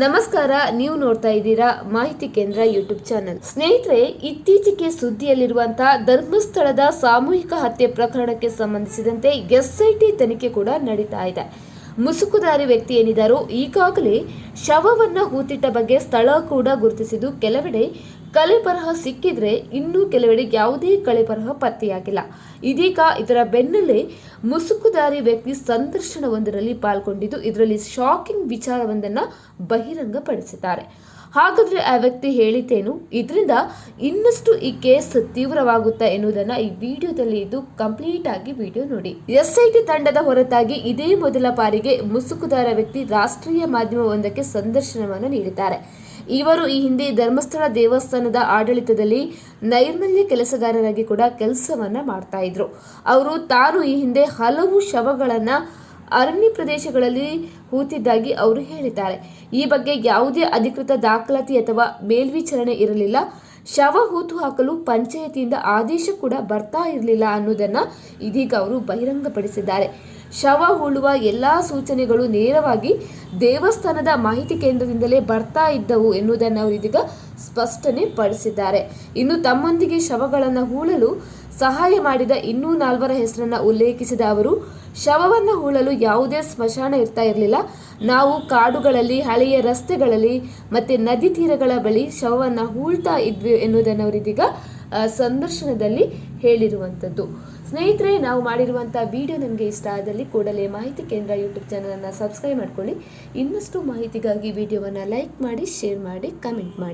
ನಮಸ್ಕಾರ, ನೀವು ನೋಡ್ತಾ ಇದ್ದೀರಾ ಮಾಹಿತಿ ಕೇಂದ್ರ ಯೂಟ್ಯೂಬ್ ಚಾನೆಲ್. ಸ್ನೇಹಿತರೆ, ಇತ್ತೀಚೆಗೆ ಸುದ್ದಿಯಲ್ಲಿರುವಂತಹ ಧರ್ಮಸ್ಥಳದ ಸಾಮೂಹಿಕ ಹತ್ಯೆ ಪ್ರಕರಣಕ್ಕೆ ಸಂಬಂಧಿಸಿದಂತೆ ಎಸ್ಐಟಿ ತನಿಖೆ ಕೂಡ ನಡೀತಾ ಇದೆ. ಮುಸುಕುದಾರಿ ವ್ಯಕ್ತಿ ಏನಿದ್ದಾರೋ ಈಗಾಗಲೇ ಶವವನ್ನು ಹೂತಿಟ್ಟ ಬಗ್ಗೆ ಸ್ಥಳ ಕೂಡ ಗುರುತಿಸಿದ್ದು ಕೆಲವೆಡೆ ಕಲೆ ಬರಹ ಸಿಕ್ಕಿದ್ರೆ ಇನ್ನೂ ಕೆಲವೆಡೆ ಯಾವುದೇ ಕಳೆ ಬರಹ ಪತ್ತೆಯಾಗಿಲ್ಲ. ಇದೀಗ ಇದರ ಬೆನ್ನಲ್ಲೇ ಮುಸುಕುದಾರಿ ವ್ಯಕ್ತಿ ಸಂದರ್ಶನವೊಂದರಲ್ಲಿ ಪಾಲ್ಗೊಂಡಿದ್ದು, ಇದರಲ್ಲಿ ಶಾಕಿಂಗ್ ವಿಚಾರವೊಂದನ್ನು ಬಹಿರಂಗಪಡಿಸಿದ್ದಾರೆ. ಹಾಗಾದ್ರೆ ಆ ವ್ಯಕ್ತಿ ಹೇಳಿದ್ದೇನು? ಇದರಿಂದ ಇನ್ನಷ್ಟು ಈ ಕೇಸ್ ತೀವ್ರವಾಗುತ್ತಾ ಎನ್ನುವುದನ್ನ ಈ ವಿಡಿಯೋದಲ್ಲಿ ಇದು ಕಂಪ್ಲೀಟ್ ಆಗಿ ವಿಡಿಯೋ ನೋಡಿ. ಎಸ್ಐಟಿ ತಂಡದ ಹೊರತಾಗಿ ಇದೇ ಮೊದಲ ಬಾರಿಗೆ ಮುಸುಕುದಾರ ವ್ಯಕ್ತಿ ರಾಷ್ಟ್ರೀಯ ಮಾಧ್ಯಮವೊಂದಕ್ಕೆ ಸಂದರ್ಶನವನ್ನು ನೀಡಿದ್ದಾರೆ. ಇವರು ಈ ಹಿಂದೆ ಧರ್ಮಸ್ಥಳ ದೇವಸ್ಥಾನದ ಆಡಳಿತದಲ್ಲಿ ನೈರ್ಮಲ್ಯ ಕೆಲಸಗಾರರಾಗಿ ಕೂಡ ಕೆಲಸವನ್ನ ಮಾಡ್ತಾ ಇದ್ರು. ಅವರು ತಾನು ಈ ಹಿಂದೆ ಹಲವು ಶವಗಳನ್ನ ಅರಣ್ಯ ಪ್ರದೇಶಗಳಲ್ಲಿ ಹೂತಿದ್ದಾಗಿ ಅವರು ಹೇಳಿದ್ದಾರೆ. ಈ ಬಗ್ಗೆ ಯಾವುದೇ ಅಧಿಕೃತ ದಾಖಲಾತಿ ಅಥವಾ ಮೇಲ್ವಿಚಾರಣೆ ಇರಲಿಲ್ಲ. ಶವ ಹೂತು ಹಾಕಲು ಪಂಚಾಯತಿಯಿಂದ ಆದೇಶ ಕೂಡ ಬರ್ತಾ ಇರಲಿಲ್ಲ ಅನ್ನೋದನ್ನ ಇದೀಗ ಅವರು ಬಹಿರಂಗಪಡಿಸಿದ್ದಾರೆ. ಶವ ಹೂಳುವ ಎಲ್ಲ ಸೂಚನೆಗಳು ನೇರವಾಗಿ ದೇವಸ್ಥಾನದ ಮಾಹಿತಿ ಕೇಂದ್ರದಿಂದಲೇ ಬರ್ತಾ ಇದ್ದವು ಎನ್ನುವುದನ್ನು ಅವರು ಇದೀಗ ಸ್ಪಷ್ಟನೆ ಪಡಿಸಿದ್ದಾರೆ. ಇನ್ನು ತಮ್ಮೊಂದಿಗೆ ಶವಗಳನ್ನು ಹೂಳಲು ಸಹಾಯ ಮಾಡಿದ ಇನ್ನೂ ನಾಲ್ವರ ಹೆಸರನ್ನ ಉಲ್ಲೇಖಿಸಿದ ಅವರು, ಶವವನ್ನು ಹೂಳಲು ಯಾವುದೇ ಸ್ಮಶಾನ ಇರ್ತಾ ಇರಲಿಲ್ಲ. ನಾವು ಕಾಡುಗಳಲ್ಲಿ, ಹಳೆಯ ರಸ್ತೆಗಳಲ್ಲಿ ಮತ್ತೆ ನದಿ ತೀರಗಳ ಬಳಿ ಶವವನ್ನ ಹೂಳ್ತಾ ಇದ್ವಿ ಎನ್ನುವುದನ್ನು ಅವರಿದೀಗ ಸಂದರ್ಶನದಲ್ಲಿ ಹೇಳಿರುವಂಥದ್ದು. ಸ್ನೇಹಿತರೆ, ನಾವು ಮಾಡಿರುವಂಥ ವಿಡಿಯೋ ನಿಮಗೆ ಇಷ್ಟ ಆದಲ್ಲಿ ಕೂಡಲೇ ಮಾಹಿತಿ ಕೇಂದ್ರ ಯೂಟ್ಯೂಬ್ ಚಾನಲನ್ನು ಸಬ್ಸ್ಕ್ರೈಬ್ ಮಾಡ್ಕೊಳ್ಳಿ. ಇನ್ನಷ್ಟು ಮಾಹಿತಿಗಾಗಿ ವಿಡಿಯೋವನ್ನು ಲೈಕ್ ಮಾಡಿ, ಶೇರ್ ಮಾಡಿ, ಕಮೆಂಟ್ ಮಾಡಿ.